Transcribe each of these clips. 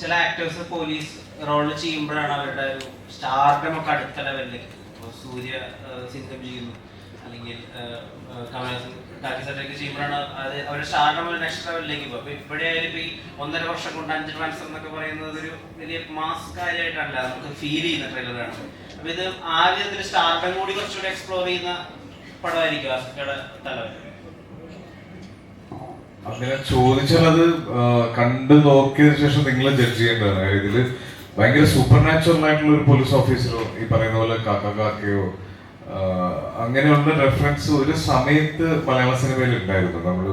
ചില actors police role ചെയ്യുമ്പോഴാണ് അവരുടെ ഒരു സ്റ്റാർഡം ഒക്കെ അടുത്ത ലെവലിലേക്ക് സൂര്യ സിന്ധം ചെയ്യുന്നു. അല്ലെങ്കിൽ കമലഹാസൻ ടാക്കിസറ്റൊക്കെ ചെയ്യുമ്പോഴാണ് അത് അവരുടെ സ്റ്റാർഡം ഒരു നെക്സ്റ്റ് ലെവലിലേക്ക് പോകും. അപ്പോൾ ഇവിടെ ആയാലും ഈ ഒന്നര വർഷം കൊണ്ട് അഞ്ച് ട്രാൻസ്ഫർ എന്നൊക്കെ പറയുന്നത് ഒരു വലിയ മാസ് കാര്യമായിട്ടല്ല. നമുക്ക് ഫീൽ ചെയ്യുന്ന ട്രെയിലറാണ് അപ്പോൾ ഇത് ആ വിധത്തിൽ സ്റ്റാർഡം കൂടി കുറച്ചുകൂടി എക്സ്പ്ലോർ ചെയ്യുന്ന പടമായിരിക്കും ആസിഫയുടെ തലവൻ. അങ്ങനെ ചോദിച്ചാൽ അത് കണ്ടു നോക്കിയതിനു ശേഷം നിങ്ങൾ ജഡ്ജ് ചെയ്യേണ്ടതാണ്. ഇതിൽ ഭയങ്കര സൂപ്പർ നാച്ചുറൽ ആയിട്ടുള്ള ഒരു പോലീസ് ഓഫീസറോ ഈ പറയുന്ന പോലെ കാക്ക കാക്കയോ അങ്ങനെയുള്ള റെഫറൻസ് ഒരു സമയത്ത് മലയാള സിനിമയിൽ ഉണ്ടായിരുന്നു. നമ്മൾ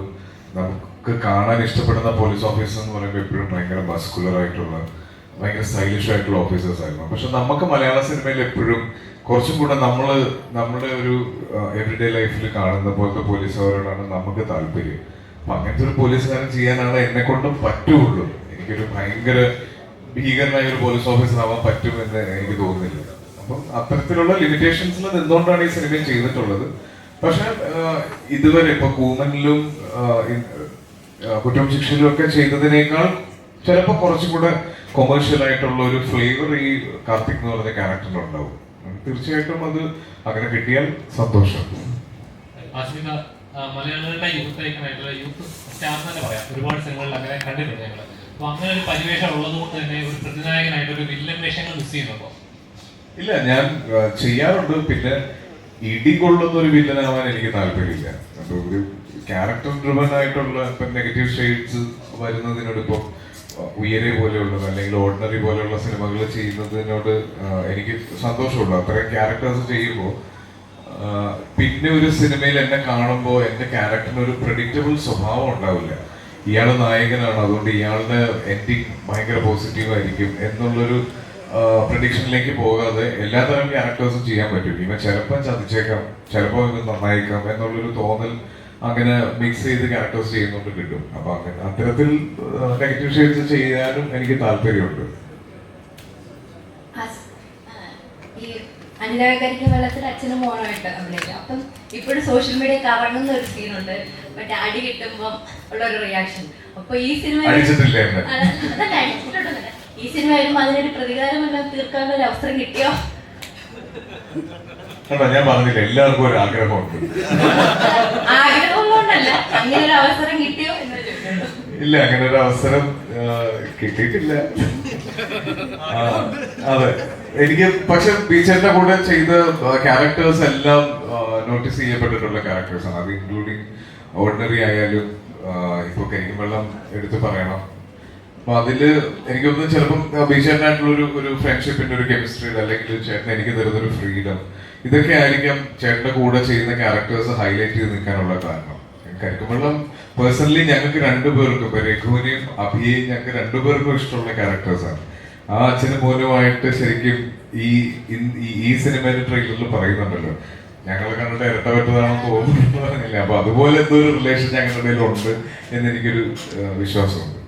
നമുക്ക് കാണാൻ ഇഷ്ടപ്പെടുന്ന പോലീസ് ഓഫീസർ എന്ന് പറയുമ്പോൾ എപ്പോഴും ഭയങ്കര മസ്കുലർ ആയിട്ടുള്ള ഭയങ്കര സ്റ്റൈലിഷ് ആയിട്ടുള്ള ഓഫീസേഴ്സ് ആയിരുന്നു. പക്ഷെ നമുക്ക് മലയാള സിനിമയിൽ എപ്പോഴും കുറച്ചും കൂടെ നമ്മൾ നമ്മുടെ ഒരു എവറിഡേ ലൈഫിൽ കാണുന്ന പോലത്തെ പോലീസുകാരോടാണ് നമുക്ക് താല്പര്യം. അങ്ങനത്തെ ഒരു പോലീസുകാരൻ ചെയ്യാനാണ് എന്നെ കൊണ്ടും പറ്റുള്ളൂ. എനിക്കൊരു ഭയങ്കര ഭീകരനായ ഒരു പോലീസ് ഓഫീസർ ആവാൻ പറ്റുമെന്ന് എനിക്ക് തോന്നുന്നില്ല. അപ്പം അത്തരത്തിലുള്ള ലിമിറ്റേഷൻസിൽ നിന്നുകൊണ്ടാണ് ഈ സിനിമ ചെയ്തിട്ടുള്ളത്. പക്ഷെ ഇതുവരെ ഇപ്പൊ കൂമനിലും കുറ്റം ശിക്ഷയിലും ഒക്കെ ചെയ്തതിനേക്കാൾ ചിലപ്പോൾ കുറച്ചും കൂടെ കൊമേഴ്ഷ്യൽ ആയിട്ടുള്ള ഒരു ഫ്ലേവർ ഈ കാർത്തിക് എന്ന് പറഞ്ഞ ക്യാരക്ടറിലുണ്ടാവും തീർച്ചയായിട്ടും അത് അങ്ങനെ കിട്ടിയാൽ സന്തോഷം. മലയാളികളുടെ യൂത്ത് ഐക്കണായിട്ടുള്ള യൂത്ത് സ്റ്റാർ തന്നെ പറയാം. ഒരുപാട് സിനിമകളിൽ അങ്ങനെ കണ്ടിട്ടുണ്ട് ഞങ്ങൾ അപ്പൊ അങ്ങനെ ഒരു പരിവേഷം ഉള്ളത് കൊണ്ട് തന്നെ ഒരു പ്രതിനായകനായിട്ട് ഒരു വില്ലൻ വേഷങ്ങൾ മിസ് ചെയ്യുന്നുണ്ടോ? ഇല്ല ഞാൻ ചെയ്യാറുണ്ട്. പിന്നെ ഇടി കൊള്ളുന്ന ഒരു വില്ലനാവാൻ എനിക്ക് താല്പര്യമില്ല. അപ്പൊ ഒരു ക്യാരക്ടർ ഡ്രിവൻ ആയിട്ടുള്ള ഇപ്പൊ നെഗറ്റീവ് ഷെയ്ഡ്സ് വരുന്നതിനോട് ഇപ്പൊ ഉയരെ പോലെയുള്ളത് അല്ലെങ്കിൽ ഓർഡിനറി പോലെയുള്ള സിനിമകൾ ചെയ്യുന്നതിനോട് എനിക്ക് സന്തോഷമുള്ളൂ. അത്രയും ക്യാരക്ടേഴ്സ് ചെയ്യുമ്പോൾ പിന്നെ ഒരു സിനിമയിൽ എന്നെ കാണുമ്പോൾ എന്റെ ക്യാരക്ടറിന് ഒരു പ്രഡിക്റ്റബിൾ സ്വഭാവം ഉണ്ടാവില്ല. ഇയാൾ നായകനാണ് അതുകൊണ്ട് ഇയാളുടെ എൻഡിങ് ഭയങ്കര പോസിറ്റീവ് ആയിരിക്കും എന്നുള്ളൊരു പ്രഡിക്ഷനിലേക്ക് പോകാതെ എല്ലാതരം ക്യാരക്ടേഴ്സും ചെയ്യാൻ പറ്റും. ഇവ ചിലപ്പോൾ ചതിച്ചേക്കാം ചിലപ്പോൾ ഇത് നന്നായേക്കാം എന്നുള്ളൊരു തോന്നൽ അങ്ങനെ മിക്സ് ചെയ്ത് ക്യാരക്ടേഴ്സ് ചെയ്യുന്നുണ്ട് കിട്ടും. അപ്പൊ അങ്ങനെ അത്തരത്തിൽ നെഗറ്റീവ് ഷെയ്ഡ്സ് ചെയ്യാനും എനിക്ക് താല്പര്യമുണ്ട്. അനുരാഗരിക്ക് വെള്ളത്തിൽ അച്ഛനും മോണമായിട്ട് അഭിനയിക്കും. അപ്പം ഇപ്പോഴും സോഷ്യൽ മീഡിയ കറങ്ങുന്ന ഒരു സീനുണ്ട് മറ്റേ അടി കിട്ടുമ്പോൾ ഉള്ള ഒരു റിയാക്ഷൻ അപ്പൊ ഈ സിനിമ. ഈ സിനിമ വരുമ്പോൾ അതിനൊരു പ്രതികാരമെല്ലാം തീർക്കാനുള്ള ഒരു അവസരം കിട്ടിയോ? കേട്ടോ ഞാൻ പറഞ്ഞില്ല എല്ലാവർക്കും ഒരു ആഗ്രഹമുണ്ട്. ആഗ്രഹം കൊണ്ടല്ല അങ്ങനെ ഒരു അവസരം ഇല്ല അങ്ങനെ ഒരു അവസരം കിട്ടിയിട്ടില്ല അതെ. എനിക്ക് പക്ഷെ ബീച്ചറിന്റെ കൂടെ ചെയ്ത ക്യാരക്ടേഴ്സ് എല്ലാം നോട്ടീസ് ചെയ്യപ്പെട്ടിട്ടുള്ള ക്യാരക്ടേഴ്സ് ആണ്. അത് ഇൻക്ലൂഡിങ് ഓർഡിനറി ആയാലും ഇപ്പൊ കരിക്കും വെള്ളം എടുത്തു പറയണം. അപ്പൊ അതിൽ എനിക്കൊന്ന് ചിലപ്പം ബീച്ചേട്ടനായിട്ടുള്ള ഒരു ഒരു ഫ്രണ്ട്ഷിപ്പിന്റെ ഒരു കെമിസ്ട്രി അല്ലെങ്കിൽ ചേട്ടൻ എനിക്ക് തരുന്ന ഒരു ഫ്രീഡം ഇതൊക്കെ ആയിരിക്കാം ചേട്ടന്റെ കൂടെ ചെയ്യുന്ന ക്യാരക്ടേഴ്സ് ഹൈലൈറ്റ് ചെയ്ത് നിൽക്കാനുള്ള കാരണം. കരിക്കുമ്പള്ളം പേഴ്സണലി ഞങ്ങൾക്ക് രണ്ടുപേർക്കും രഘുവിനെയും അഭിയെയും ഞങ്ങൾക്ക് രണ്ടുപേർക്കും ഇഷ്ടമുള്ള ക്യാരക്ടേഴ്സാണ് ആ അച്ഛനും മോനുമായിട്ട് ശരിക്കും ഈ ഈ- സിനിമയുടെ ട്രെയിലറിൽ പറയുന്നുണ്ടല്ലോ. ഞങ്ങളെ കണ്ടിട്ട് ഇരട്ട പറ്റതാണെന്ന് തോന്നുന്നില്ല അപ്പൊ അതുപോലെ എന്തോ ഒരു റിലേഷൻ ഞങ്ങളുടെ ഇടയിൽ ഉണ്ട് എന്നെനിക്കൊരു വിശ്വാസമുണ്ട്.